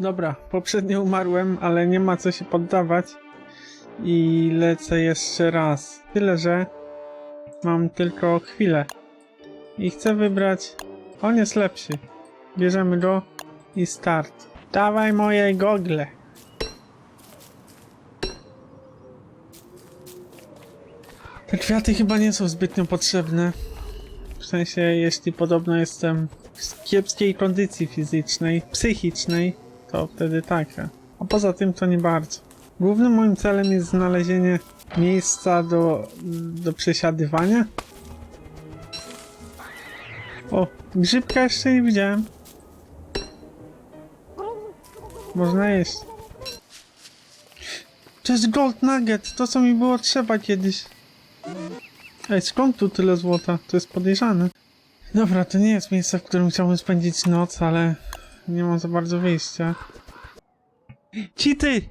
Dobra, poprzednio umarłem, ale nie ma co się poddawać. I lecę jeszcze raz. Tyle, że mam tylko chwilę. I chcę wybrać. On jest lepszy. Bierzemy go i start. Dawaj moje gogle. Te kwiaty chyba nie są zbytnio potrzebne. W sensie, jeśli podobno jestem w kiepskiej kondycji fizycznej, psychicznej, to wtedy tak. A poza tym to nie bardzo. Głównym moim celem jest znalezienie miejsca do, do przesiadywania. O, grzybka jeszcze nie widziałem. Można jeść. To jest gold nugget, to co mi było trzeba kiedyś. Ej, skąd tu tyle złota? To jest podejrzane. Dobra, to nie jest miejsce, w którym chciałbym spędzić noc, ale nie mam za bardzo wyjścia. Cheaty!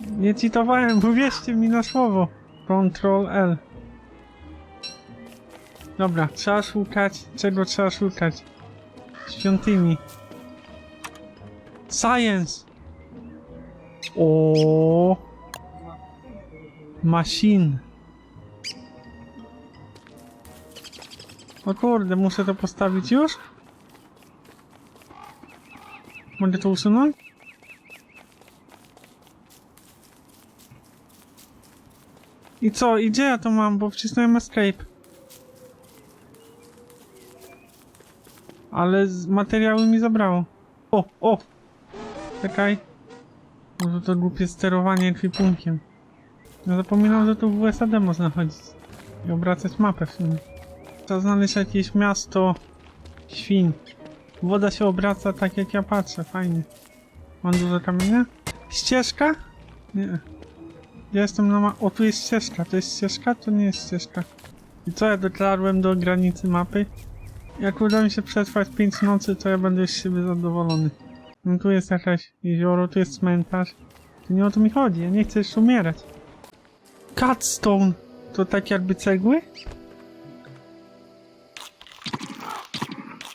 Nie cheatowałem, uwierzcie mi na słowo. Control L. Dobra, trzeba szukać. Czego trzeba szukać? Świątyni. Science! O. Machine. O kurde, muszę to postawić już? Mogę to usunąć? I co? I gdzie ja to mam? Bo wcisnąłem escape. Ale materiały mi zabrało. O, o! Czekaj. Może to głupie sterowanie ekwipunkiem. Ja zapominam, że tu w USAD można chodzić. I obracać mapę w sumie. Trzeba znaleźć jakieś miasto świn. Woda się obraca tak jak ja patrzę, fajnie. Mam dużo kamienia? Ścieżka? Nie. Ja jestem na ma... O, tu jest ścieżka. To jest ścieżka? To nie jest ścieżka. I co, ja dotarłem do granicy mapy? Jak uda mi się przetrwać 5 nocy, to ja będę z siebie zadowolony. No tu jest jakaś jezioro, tu jest cmentarz. To nie o to mi chodzi, ja nie chcę jeszcze umierać. Cutstone! To tak jakby cegły?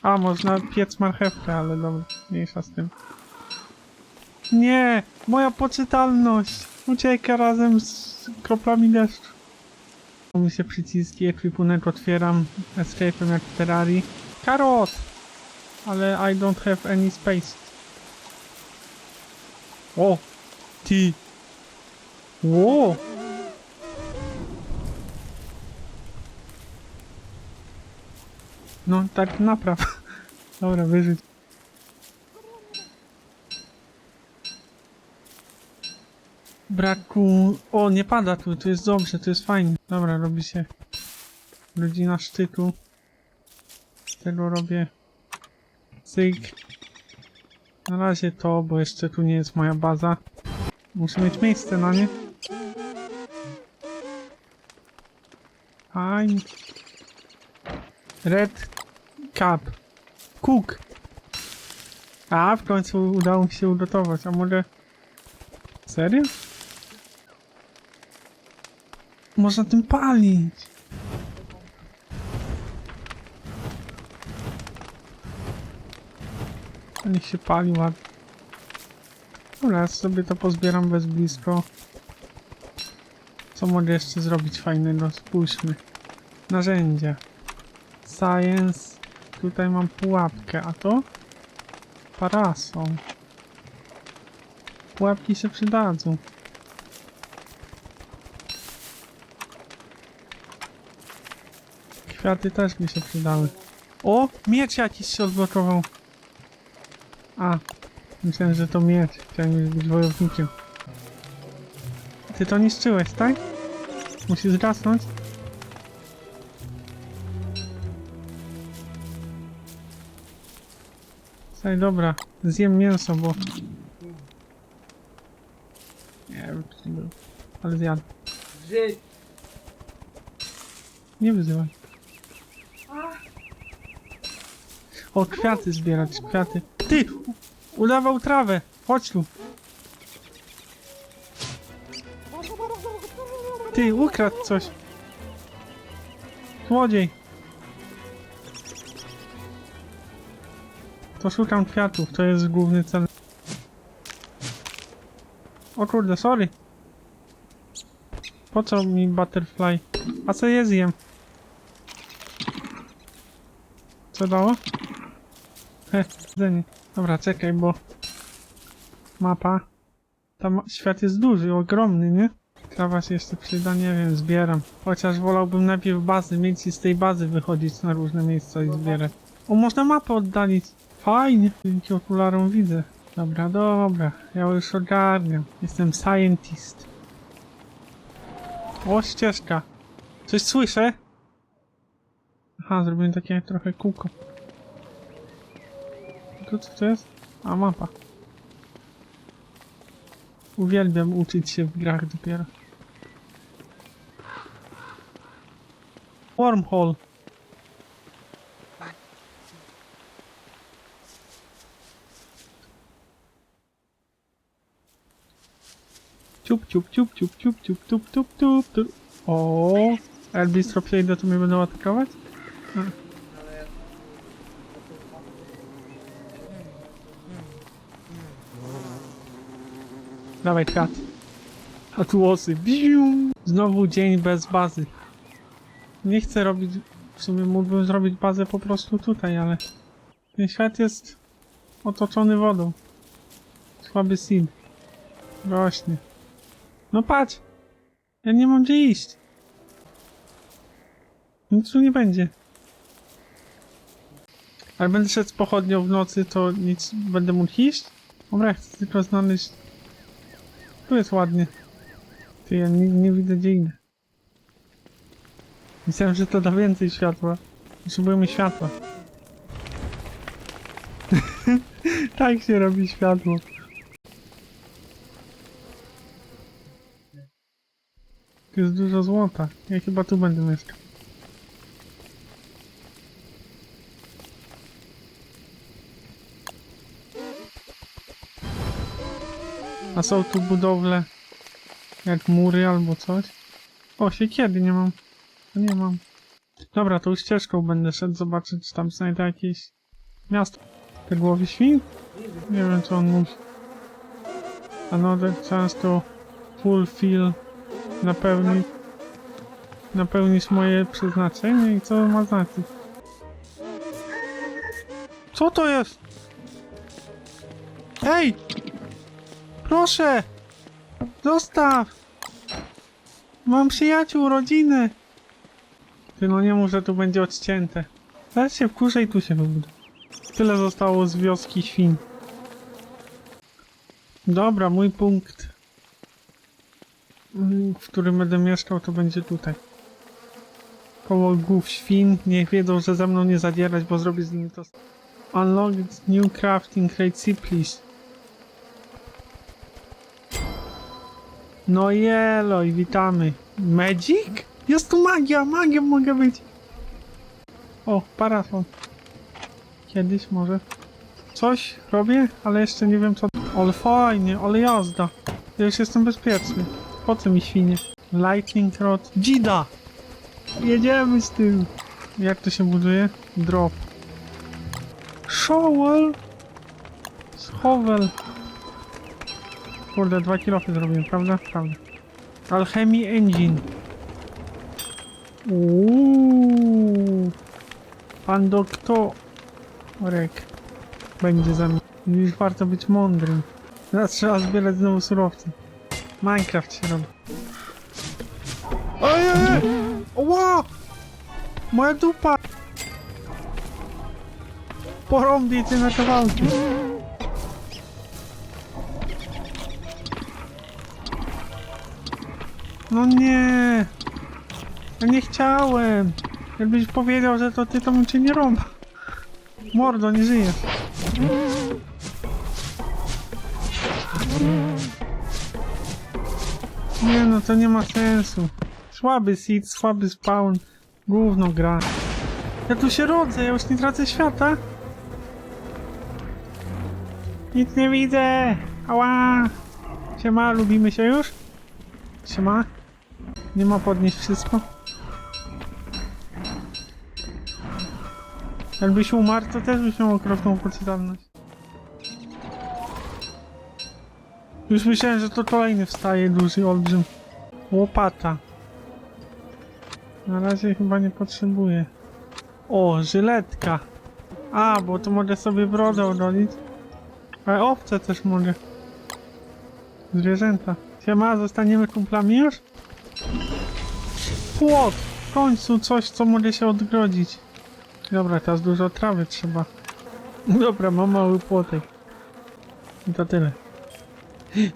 A, można piec marchewkę, ale dobra, mniejsza z tym. Nie! Moja poczytalność! Ucieka razem z kroplami deszczu. Mi się przyciski, ekwipunek otwieram escape'em jak w Terrarii. Karot! Ale I don't have any space. O! Ty! Ło! No tak napraw. Dobra, wyżyć. Braku... O, nie pada tu, tu jest dobrze, tu jest fajnie. Dobra, robi się rodzina sztytu. Tego robię cyk. Na razie to, bo jeszcze tu nie jest moja baza. Muszę mieć miejsce na nie. Fajnie. Red Cup. Cook. A, w końcu udało mi się ugotować. A może... Serio? Można tym palić. To niech się pali ładnie. Dobra, sobie to pozbieram bez blisko. Co mogę jeszcze zrobić fajnego? Spójrzmy. Narzędzia. Science. Tutaj mam pułapkę, a to? Parasol. Pułapki się przydadzą. Kwiaty też mi się przydały. O! Miecz jakiś się odblokował. A. Myślałem, że to miecz. Chciałem być wojownikiem. Ty to niszczyłeś, tak? Musi zgasnąć? Słuchaj, dobra. Zjem mięso, bo... Nie wiem, czy to było. Ale zjadł. Żyć! Nie wyzywaj. O, kwiaty zbierać, kwiaty. Ty! Udawał trawę! Chodź tu! Ty, ukradł coś! Złodziej! To szukam kwiatów, to jest główny cel. O kurde, sorry. Po co mi butterfly? A co je zjem? Co dało? He, jedzenie. Dobra, czekaj, bo... Mapa. Tam świat jest duży, ogromny, nie? Trawa się jeszcze przyda, nie wiem, zbieram. Chociaż wolałbym najpierw bazy mieć i z tej bazy wychodzić na różne miejsca i zbierać. O, można mapę oddalić. Fajnie, dzięki okularom widzę. Dobra, dobra, ja już ogarniam. Jestem scientist. O, ścieżka. Coś słyszę? Aha, zrobiłem takie trochę kółko. Tu co to jest? A, mapa. Uwielbiam uczyć się w grach dopiero. Wormhole. Ciup, ciup, ciup, ciup, ciup, ciup, tup, tup, tup, tup. O, Elbistro przejdę, to mnie będą atakować? Dawaj kwiat. A tu łosy. Bium. Znowu dzień bez bazy. Nie chcę robić... W sumie mógłbym zrobić bazę po prostu tutaj, ale... Ten świat jest otoczony wodą. Słaby seed. Rośnie. No patrz! Ja nie mam gdzie iść. Nic tu nie będzie. Ale będę szedł z pochodnią w nocy, to nic... Będę mógł iść? Dobra, chcę tylko znaleźć... Tu jest ładnie. Ty, ja nie, nie widzę gdzie idę. Myślałem, że to da więcej światła. Potrzebujemy światła. tak się robi światło. Jest dużo złota. Ja chyba tu będę mieszkał. A są tu budowle jak mury albo coś. O, kiedy nie mam. Nie mam. Dobra, już ścieżką będę szedł zobaczyć, czy tam znajdę jakieś miasto. Te głowy świn? Nie wiem, co on mówi. Another chance to fulfill, napełnić, napełnić moje przeznaczenie i co ma znaczyć? Co to jest? Ej! Proszę! Zostaw! Mam przyjaciół, rodzinę! Ty no nie że tu będzie odcięte. Zaraz się wkurzę i tu się wybudę. Tyle zostało z wioski świn. Dobra, mój punkt, w którym będę mieszkał, to będzie tutaj. Koło głów świn. Niech wiedzą, że ze mną nie zadzierać, bo zrobię z nimi to. Unlock new crafting rate C, please. No jelo i witamy. Magic? Jest tu magia, magią mogę być. O, parafon. Kiedyś może. Coś robię, ale jeszcze nie wiem co. Ale fajnie, ale jazda. Ja już jestem bezpieczny. Po co mi świnie? Lightning rod. Dzida! Jedziemy z tym. Jak to się buduje? Drop. Shovel. Schowel. Kurde, dwa kilofy zrobiłem, prawda? Prawda. Alchemy Engine. Uuu. Pan doktorek będzie za mnie. Już warto być mądrym. Teraz trzeba zbierać znowu surowce. Minecraft się robi. Ojej! Ła! Moja dupa! Porąbie cię na kawałki. No nie! Ja nie chciałem! Jakbyś powiedział, że to ty, to bym cię nie rąbał. Mordo, nie żyjesz. Nie no, to nie ma sensu. Słaby seed, słaby spawn. Gówno gra. Ja tu się rodzę, ja już nie tracę świata. Nic nie widzę! Ała! Siema, lubimy się już? Siema? Nie ma podnieść wszystko? Jakbyś umarł, to też byś miał okropną poczytalność. Już myślałem, że to kolejny wstaje duży olbrzym. Łopata. Na razie chyba nie potrzebuję. O, żyletka. A, bo to mogę sobie brodę odolić. Ale owce też mogę. Zwierzęta. Siema, zostaniemy kumplami już? Płot! W końcu coś, co mogę się odgrodzić. Dobra, teraz dużo trawy trzeba. Dobra, mam mały płotek. I to tyle.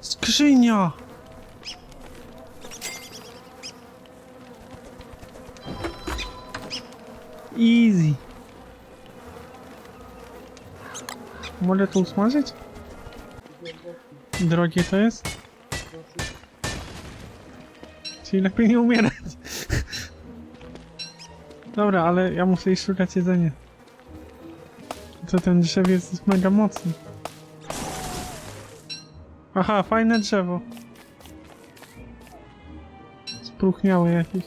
Skrzynia! Easy. Mogę to usmażyć? Drogie to jest? Czyli lepiej nie umierać. Dobra, ale ja muszę iść szukać jedzenia. Co ten drzewiec jest mega mocny. Aha, fajne drzewo. Spruchniałe jakieś.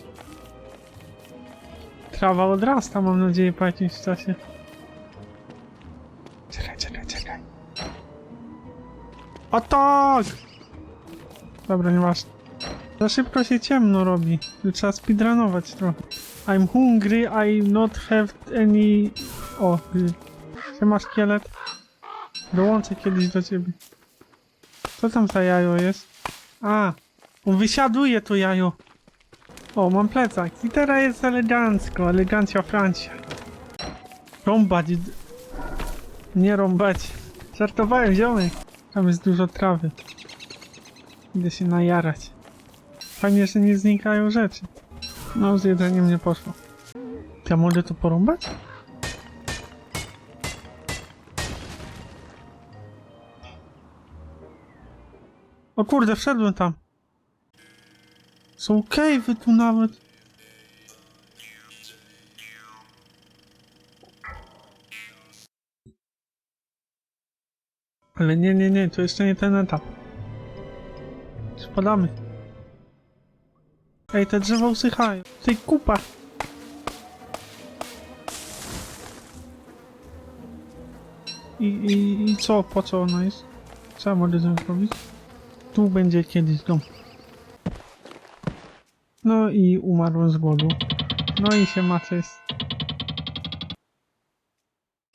Trawa odrasta, mam nadzieję, po jakimś czasie. Czekaj, czekaj, czekaj. O tak! Dobra, nieważne. Za szybko się ciemno robi. Trzeba speedrunować trochę. I'm hungry, I not have any... O, y. Siema szkielet. Dołączę kiedyś do ciebie. Co tam za jajo jest? A, on wysiaduje to jajo. O, mam plecak. I teraz jest elegancko, elegancja Francja. Rąbać. Nie rąbać. Żartowałem, ziomek. Tam jest dużo trawy. Idę się najarać. Fajnie, że nie znikają rzeczy. No, z jedzeniem nie poszło. Ja mogę to porąbać? O kurde, wszedłem tam. Są cave'y tu nawet. Ale nie, nie, nie, to jeszcze nie ten etap. Spadamy. Ej, te drzewa usychają. Tej kupa. I, i, I co? Po co ona jest? Co ja mogę zrobić? Tu będzie kiedyś dom. No i umarłem z głodu. No i się ma jest.